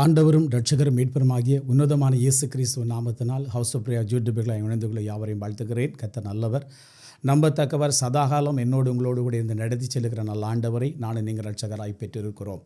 ஆண்டவரும் ரட்சகரும் மீட்பருமாகிய உன்னதமான இயேசு கிறிஸ்துவ நாமத்தினால் ஹவுஸ் ஆஃப் பிரியா யூடியூபர்களை இணைந்து கொள்ள யாவரையும் வாழ்த்துகிறேன். கத்த நல்லவர். நம்பத்தக்கவர் சதாகாலம் என்னோடு உங்களோடு கூட இருந்து நடத்தி செல்லுகிற நல்ல ஆண்டவரை நான் நீங்கள் ரட்சகராய் பெற்றிருக்கிறோம்.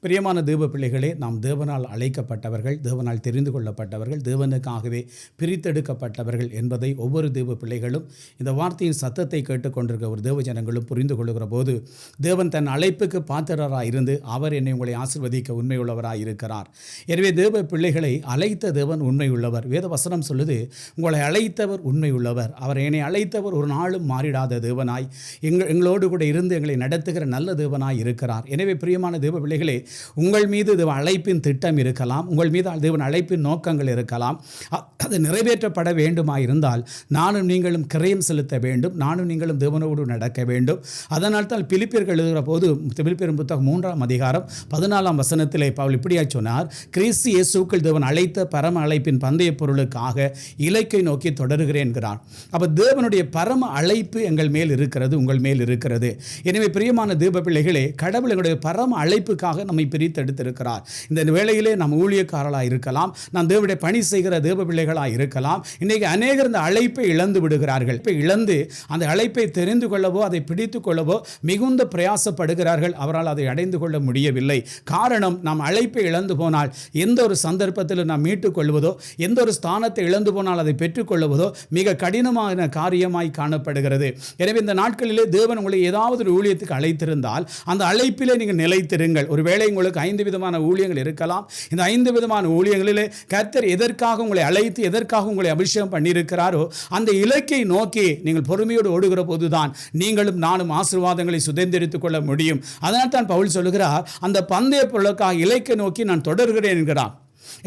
பிரியமான தேவ பிள்ளைகளே நாம் தேவனால் அழைக்கப்பட்டவர்கள் தேவனால் தெரிந்து கொள்ளப்பட்டவர்கள் தேவனுக்காகவே பிரித்தெடுக்கப்பட்டவர்கள் என்பதை ஒவ்வொரு தேவ பிள்ளைகளும் இந்த வார்த்தையின் சத்தத்தை கேட்டுக்கொண்டிருக்க ஒரு தேவ ஜனங்களும் புரிந்து கொள்ளுகிற போது தேவன் தன் அழைப்புக்கு பாத்திரராக இருந்து அவர் என்னை உங்களை ஆசிர்வதிக்க உண்மையுள்ளவராக இருக்கிறார். எனவே தேவ பிள்ளைகளை அழைத்த தேவன் உண்மையுள்ளவர். வேத வசனம் சொல்லுது உங்களை அழைத்தவர் உண்மையுள்ளவர். அவர் என்னை அழைத்தவர் ஒரு நாள் நாளும் மாறிடாத தேவனாய். எங்கள் எங்களோடு கூட இருந்து எங்களை நடத்துகிற நல்ல தேவனாய் இருக்கிறார். எனவே பிரியமான தேவ பிள்ளைகளே உங்கள் மீது தேவ அழைப்பின் திட்டம் இருக்கலாம். உங்கள் மீது தேவன் அழைப்பின் நோக்கங்கள் இருக்கலாம். அது நிறைவேற்றப்பட வேண்டுமா இருந்தால் நானும் நீங்களும் கிரயம் செலுத்த வேண்டும். நானும் நீங்களும் தேவனோடு நடக்க வேண்டும். அதனால் தான் பிலிப்பியர்கள் எழுதுகிற போது பிலிப்பியர் புத்தகம் மூன்றாம் அதிகாரம் பதினாலாம் வசனத்திலே பவுல் இப்படியா சொன்னார். கிறிஸ்து இயேசுக்கள் தேவன் அழைத்த பரம அழைப்பின் பந்தய பொருளுக்காக இலக்கை நோக்கி தொடருகிறேன் என்கிறார். அப்போ தேவனுடைய பரம அழைப்பு எங்கள் மேல் இருக்கிறது உங்கள் மேல் இருக்கிறது. எனவே பிரியமான தீப பிள்ளைகளே கடவுள் எங்களுடைய பரம அழைப்புக்காக நம்மை பிரித்தெடுத்திருக்கிறார் இந்த வேளையிலே நாம் ஊழியக்காரர்களாக இருக்கலாம் நாம் தேவடைய பணி செய்கிற தேவ பிள்ளைகளாக இருக்கலாம். இன்றைக்கி அநேகர் இந்த அழைப்பை இழந்து விடுகிறார்கள். இப்போ இழந்து அந்த அழைப்பை தெரிந்து கொள்ளவோ அதை பிடித்து கொள்ளவோ மிகுந்த பிரயாசப்படுகிறார்கள். அவரால் அதை அடைந்து கொள்ள முடியவில்லை. காரணம் நாம் அழைப்பை இழந்து போனால் எந்த ஒரு சந்தர்ப்பத்தில் நாம் மீட்டுக் கொள்வதோ எந்த ஒரு ஸ்தானத்தை இழந்து போனால் அதை பெற்றுக்கொள்வதோ மிக கடினமான காரியமாய் காணப்படுகிறது. எனவே இந்த நாட்களிலே தேவன் உங்களை ஏதாவது ஒரு ஊழியத்துக்கு அழைத்திருந்தால் அந்த அழைப்பிலே நீங்கள் நிலைத்திருங்கள். ஒருவேளை உங்களுக்கு ஐந்து விதமான ஊழியங்கள் இருக்கலாம். இந்த ஐந்து விதமான ஊழியங்களிலே கர்த்தர் எதற்காக உங்களை அழைத்து எதற்காக உங்களை அபிஷேகம் பண்ணியிருக்கிறாரோ அந்த இலக்கை நோக்கி நீங்கள் பொறுமையோடு ஓடுகிற போதுதான் நீங்களும் நானும் ஆசீர்வாதங்களை சுதந்திரித்துக் கொள்ள முடியும். அதனால் தான் பவுல் சொல்லுகிறார் அந்த பந்தய பொருளுக்காக இலக்கை நோக்கி நான் தொடர்கிறேன் என்கிறார்.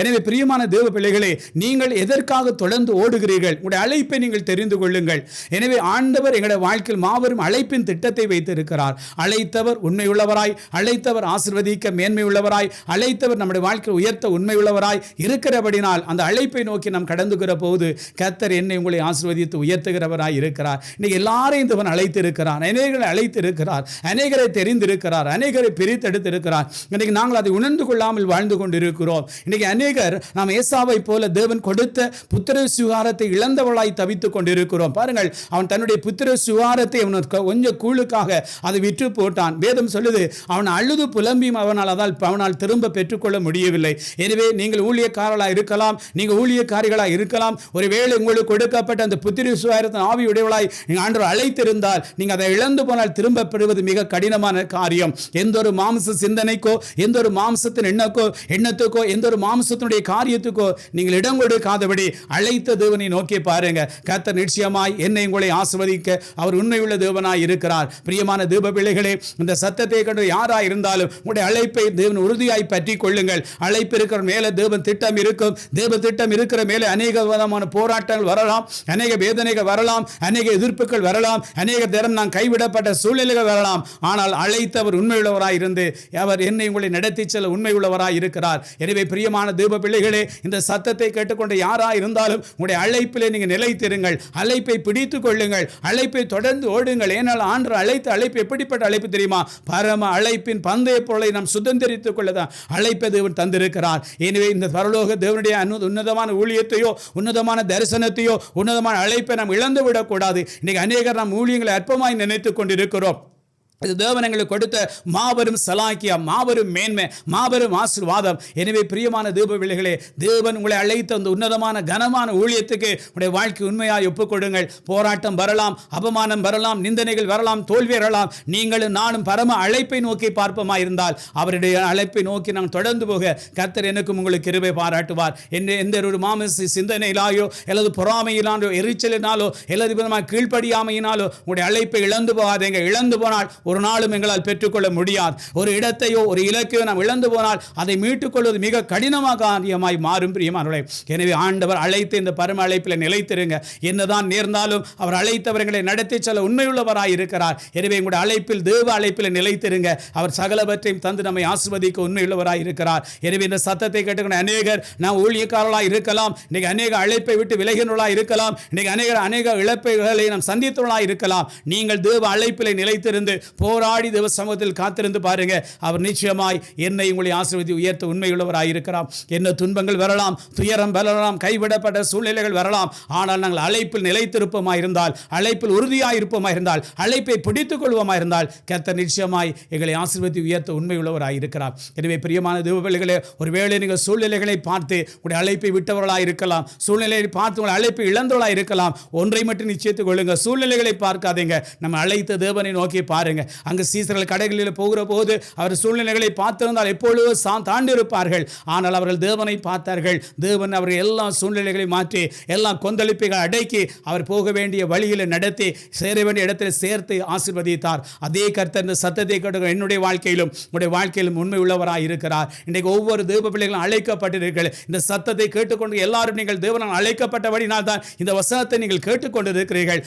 எனவே பிரியமான தேவ பிள்ளைகளே நீங்கள் எதற்காக தொடர்ந்து ஓடுகிறீர்கள்? உங்களுடைய அழைப்பை நீங்கள் தெரிந்து கொள்ளுங்கள். எனவே ஆண்டவர் எங்களுடைய வாழ்க்கையில் மாபெரும் அழைப்பின் திட்டத்தை வைத்திருக்கிறார். அழைத்தவர் உண்மையுள்ளவராய் அழைத்தவர் ஆசிர்வதிக்க மேன்மை உள்ளவராய் அழைத்தவர் நம்முடைய வாழ்க்கையில் உயர்த்த உண்மையுள்ளவராய் இருக்கிறபடினால் அந்த அழைப்பை நோக்கி நாம் கடந்துகிற போது கத்தர் என்னை உங்களை ஆசிர்வதித்து உயர்த்துகிறவராய் இருக்கிறார். இன்னைக்கு எல்லாரையும் தேவன் அழைத்திருக்கிறார். அநேகரை அழைத்திருக்கிறார். அநேகரை தெரிந்திருக்கிறார். அநேகரை பிரித்தெடுத்திருக்கிறார். இன்னைக்கு நாங்கள் அதை உணர்ந்து கொள்ளாமல் வாழ்ந்து கொண்டிருக்கிறோம். இன்னைக்கு அநேகர் நாம் ஏசாவை போல தேவன் கொடுத்த புத்திர சுகாரத்தை இழந்தவளாய் தவித்துக் கொண்டிருக்கிறோம். பாருங்கள் அவன் தன்னுடைய புத்திர சுகாரத்தை அவன் கொஞ்சம் கூழுக்காக அதை விற்று போட்டான். வேதம் சொல்லுது அவன் அழுது புலம்பியும் அவனால் அதால் அவனால் திரும்ப பெற்றுக்கொள்ள முடியவில்லை. எனவே நீங்கள் ஊழியக்காரர்களாக இருக்கலாம் நீங்கள் ஊழியக்காரிகளாக இருக்கலாம். ஒருவேளை உங்களுக்கு கொடுக்கப்பட்ட அந்த புத்திர சுகாரத்தின் ஆவியுடையவளாய் நீங்கள் ஆண்டவர் அழைத்திருந்தால் நீங்கள் அதை இழந்து போனால் திரும்ப பெறுவது மிக கடினமான காரியம். எந்த ஒரு மாம்ச சிந்தனைக்கோ எந்த ஒரு மாம்சத்தின் எண்ணக்கோ எண்ணத்துக்கோ எந்த ஒரு மாம்சத்தினுடைய காரியத்துக்கோ நீங்கள் இடம் கொடுக்காதபடி அழைத்த தேவனை நோக்கி பாருங்க. கர்த்தர் நிச்சயமாய் என்னை உங்களை ஆசிர்வதிக்க அவர் உண்மையுள்ள தேவனாய் இருக்கிறார். பிரியமான தீப பிள்ளைகளே இந்த சத்தத்தை கண்டு யாராய் இருந்தாலும் உங்களுடைய அழைப்பை தேவன் உறுதியாய் பற்றி கொள்ளுங்கள். அழைப்பு இருக்கிற மேலே தேவன் திட்டம் இருக்கும். தேவ திட்டம் இருக்கிற மேலே அநேக விதமான போராட்டங்கள் வரலாம். அநேக வேதனைகள் வரலாம். அநேக எதிர்ப்புகள் வரலாம். அநேக தினம் நான் கைவிடப்பட்ட சூழ்நிலைகள் வரலாம். ஆனால் அழைத்தவர் உண்மையுள்ளவராய் இருந்து அவர் என்னை உங்களை நடத்தி செல்ல உண்மையுள்ளவராய் இருக்கிறார். எனவே பிரியமான தேவ பிள்ளைகளே இந்த சத்தத்தை கேட்டுக்கொண்ட யாரா இருந்தாலும் உங்களுடைய அழைப்பிலே நீங்கள் நிலைத்திருங்கள் அழைப்பை பிடித்துக் கொள்ளுங்கள் அழைப்பை தொடர்ந்து ஓடுங்கள். ஏனால் ஆண்டு அழைத்த அழைப்பு எப்படிப்பட்ட அழைப்பு தெரியுமா? பரம அழைப்பின் பந்தய பொருளை நாம் சுதந்திரித்துக் கொள்ளதான் அழைப்பை தேவன் தந்திருக்கிறார். எனவே இந்த பரலோக தேவனுடைய உன்னதமான ஊழியத்தையோ உன்னதமான தரிசனத்தையோ உன்னதமான அழைப்பை நாம் இழந்து விடக்கூடாது இன்னைக்கு அநேகர் நாம் ஊழியங்களை அற்பமாய் நினைத்துக் கொண்டிருக்கிறோம். இது தேவன் எங்களுக்கு கொடுத்த மாபெரும் சலாக்கியா மாபெரும் மேன்மை மாபெரும் ஆசீர்வாதம். எனவே பிரியமான தீப பிள்ளைகளே தேவன் உங்களை அழைத்த அந்த உன்னதமான கனமான ஊழியத்துக்கு உடைய வாழ்க்கை உண்மையாக ஒப்புக்கொடுங்கள் போராட்டம் வரலாம் அபமானம் வரலாம் நிந்தனைகள் வரலாம் தோல்வி வரலாம். நீங்களும் நானும் பரம அழைப்பை நோக்கி பார்ப்போமா இருந்தால் அவருடைய அழைப்பை நோக்கி நாம் தொடர்ந்து போக கர்த்தர் எனக்கும் உங்களுக்கு கிருபை பாராட்டுவார். என்று எந்த ஒரு மாமச சிந்தனையிலாயோ அல்லது பொறாமையினாலோ எரிச்சலினாலோ எல்லது விதமாக கீழ்ப்படியாமையினாலோ உங்களுடைய அழைப்பை இழந்து போகாதேங்க. இழந்து போனால் ஒரு நாளும் எங்களால் பெற்றுக்கொள்ள முடியாது. ஒரு இடத்தையோ ஒரு இலக்கையோ நாம் இழந்து போனால் அதை மீட்டுக்கொள்வது மிக கடினமாக காரியமாய் மாறும் பிரியமானவர்களே எனவே ஆண்டவர் அழைத்து இந்த பரம அழைப்பில் நிலைத்திருங்க. என்னதான் நேர்ந்தாலும் அவர் அழைத்தவர்களை நடத்தி செல்ல உண்மையுள்ளவராய் இருக்கிறார். எனவே எங்களுடைய அழைப்பில் தேவ அழைப்பில் நிலைத்திருங்க. அவர் சகலவற்றையும் தந்து நம்மை ஆசிர்வதிக்க உண்மையுள்ளவராய் இருக்கிறார். எனவே இந்த சத்தத்தை கேட்டுக்கொண்ட அநேகர் நாம் ஊழியக்காரர்களாக இருக்கலாம். இன்னைக்கு அநேக அழைப்பை விட்டு விலகினர்களாக இருக்கலாம். இன்னைக்கு அநேக அநேக இழப்புகளை நாம் சந்தித்தவர்களாக இருக்கலாம். நீங்கள் தேவ அழைப்பில் நிலைத்திருந்து போராடி தேவ சமூகத்தில் காத்திருந்து பாருங்க. அவர் நிச்சயமாய் என்னை உங்களை ஆசிர்வதி உயர்த்த உண்மையுள்ளவராக இருக்கிறார். என்ன துன்பங்கள் வரலாம் துயரம் வரலாம் கைவிடப்பட்ட சூழ்நிலைகள் வரலாம். ஆனால் நாங்கள் அழைப்பில் நிலைத்திருப்போமா இருந்தால் அழைப்பில் உறுதியாக இருப்போமா இருந்தால் அழைப்பை பிடித்துக் கொள்வோமாய் இருந்தால் கர்த்தர் நிச்சயமாய் எங்களை ஆசிர்வதி உயர்த்த உண்மையுள்ளவராக இருக்கிறார். எனவே பிரியமான தேவபிள்ளைகளே ஒருவேளை நீங்கள் சூழ்நிலைகளை பார்த்து உங்களுடைய அழைப்பை விட்டவர்களாக இருக்கலாம் சூழ்நிலையை பார்த்து உங்கள் அழைப்பை இழந்தவர்களாக இருக்கலாம் ஒன்றை மட்டும் நிச்சயத்துக் கொள்ளுங்க சூழ்நிலைகளை பார்க்காதீங்க. நம்ம அழைத்த தேவனை நோக்கி பாருங்க. அங்கு சீசர்கள் கடைகளில் போகிற போது அவர் சூழ்நிலைகளை பார்த்திருந்தால் எப்பொழுதோ சா தாண்டி இருப்பார்கள் ஆனால் அவர்கள் தேவனை பார்த்தார்கள். தேவன் அவர்கள் எல்லா சூழ்நிலைகளையும் மாற்றி எல்லா கொந்தளிப்புகளை அடக்கி அவர் போக வேண்டிய வழியில் நடத்தி சேர வேண்டிய இடத்தில் சேர்த்து ஆசிர்வதித்தார். அதே கருத்தை இந்த சத்தத்தை கேட்டு என்னுடைய வாழ்க்கையிலும் உங்களுடைய வாழ்க்கையிலும் உண்மை உள்ளவராக இருக்கிறார். இன்றைக்கு ஒவ்வொரு தேவ பிள்ளைகளும் அழைக்கப்பட்டிருக்கிறீர்கள். இந்த சத்தத்தை கேட்டுக்கொண்டு எல்லாரும் நீங்கள் தேவனால் அழைக்கப்பட்டபடினால் தான் இந்த வசனத்தை நீங்கள் கேட்டுக்கொண்டு இருக்கிறீர்கள்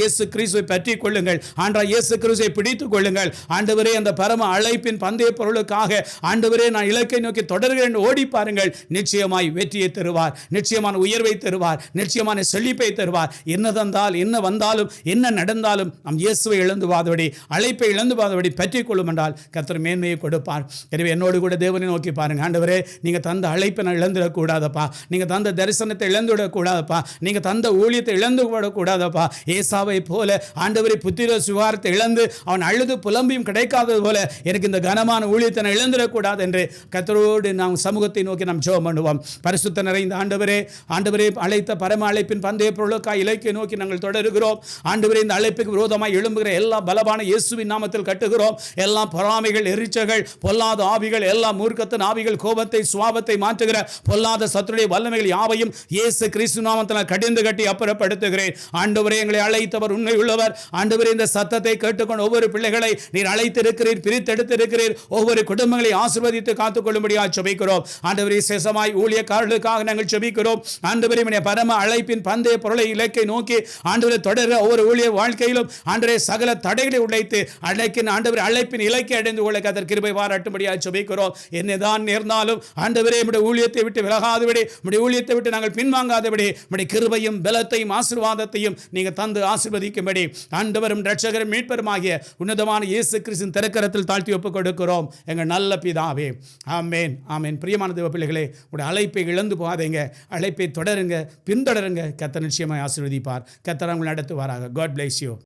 இயேசு கிறிஸ்துவை பற்றி கொள்ளுங்கள். ஆண்டவராக இயேசு கிறிஸ்துவை பிடித்துக் கொள்ளுங்கள் ஆண்டவரே அந்த பரம அழைப்பின் பந்தய பொருளுக்காக ஆண்டவரே நான் இலக்கை நோக்கி தொடர்கிறேன் ஓடி பாருங்கள். நிச்சயமாய் வெற்றியை தருவார். நிச்சயமான உயர்வை தருவார். நிச்சயமான செழிப்பை தருவார். என்ன தந்தால் என்ன வந்தாலும் என்ன நடந்தாலும் நம் இயேசுவை இழந்து வாதபடி அழைப்பை இழந்து வாதபடி பற்றிக் கொள்ளும் என்றால் கர்த்தர் மேன்மையை கொடுப்பார். எனவே என்னோடு கூட தேவனை நோக்கி பாருங்க ஆண்டவரே நீங்கள் தந்த அழைப்பை நான் இழந்துடக்கூடாதப்பா. நீங்கள் தந்த தரிசனத்தை இழந்து விடக்கூடாதப்பா நீங்கள் தந்த ஊழியத்தை இழந்து விடக்கூடாதப்பா ஏசாவை போல ஆண்டவரை புத்திர சுகாரத்தை இழந்து அவன் அழுது புலம்பியும் கிடைக்காதது போல எனக்கு இந்த கனமான ஊழியத்தை நான் இழந்துடக்கூடாது என்று கத்தரோடு நாம் சமூகத்தை நோக்கி நாம் ஜோம் பண்ணுவோம். பரிசுத்த நிறைந்த ஆண்டவரே ஆண்டவரே அழைத்த பரம அழைப்பின் பந்தய பொருளுக்காய் இலக்கிய நோக்கி நாங்கள் தொடருகிறோம். ஆண்டவரே இந்த அழைப்புக்கு விரோதமாக எழும்புகிற எல்லா பலமான இயேசுவின் நாமத்தில் கட்டுகிறோம். எல்லா பொறாமைகள் எரிச்சகள் பொல்லாத ஆவிகள் எல்லா மூர்க்கத்தின் ஆவிகள் கோபத்தை சுவாபத்தை மாற்றுகிற பொல்லாத சத்துடைய வல்லமைகள் யாவையும் இயேசு கிறிஸ்து நாமத்தில் கடிந்து கட்டி அப்புறப்படுத்துகிறேன். ஆண்டவரே எங்களை அழைத்தவர் உண்மை உள்ளவர் ஆண்டவரே இந்த சத்தத்தை கேட்டுக்கொண்டு ஒவ்வொரு ஒவ்வொரு பிள்ளைகளை நீர் அழைத்திருக்கிறீர் பிரித்தெடுத்திருக்கிறீர். ஒவ்வொரு குடும்பங்களை ஆசிர்வதித்து காத்துக்கொள்ளும்படியாக ஜெபிக்கிறோம். ஆண்டவரே சேசமாய் ஊழியக்காரர்களுக்காக நாங்கள் ஜெபிக்கிறோம். ஆண்டவரே உம்முடைய பரம அழைப்பின் பந்தய பொருளை இலக்கை நோக்கி ஆண்டவரை தொடர ஒவ்வொரு ஊழிய வாழ்க்கையிலும் ஆண்டவரே சகல தடைகளை உடைத்து அழைக்கின் ஆண்டவர் அழைப்பின் இலக்கை அடைந்து கொள்ள கதர் கிருபை பாராட்டும்படியாக ஜெபிக்கிறோம். என்னதான் நேர்ந்தாலும் ஆண்டவரே நம்முடைய ஊழியத்தை விட்டு விலகாதபடி நம்முடைய ஊழியத்தை விட்டு நாங்கள் பின்வாங்காதபடி நம்முடைய கிருபையும் பலத்தையும் ஆசீர்வாதத்தையும் நீங்கள் தந்து ஆசிர்வதிக்கும்படி ஆண்டவரும் ரட்சகரும் மீட்பரும் ஆகிய உன்னதமான இயேசு கிறிஸ்தின் திறக்கரத்தில் தாழ்த்தி ஒப்புக் கொடுக்கிறோம் எங்கள் நல்ல பிதாவே. ஆமேன் ஆமேன். பிரியமான தேவ பிள்ளைகளே உடைய அழைப்பை இழந்து போகாதீங்க. அழைப்பை தொடருங்க பின்தொடருங்க. கத்த நிச்சயமாக ஆசீர்வதிப்பார். கத்தர் உங்களை நடத்துவாராக. God place you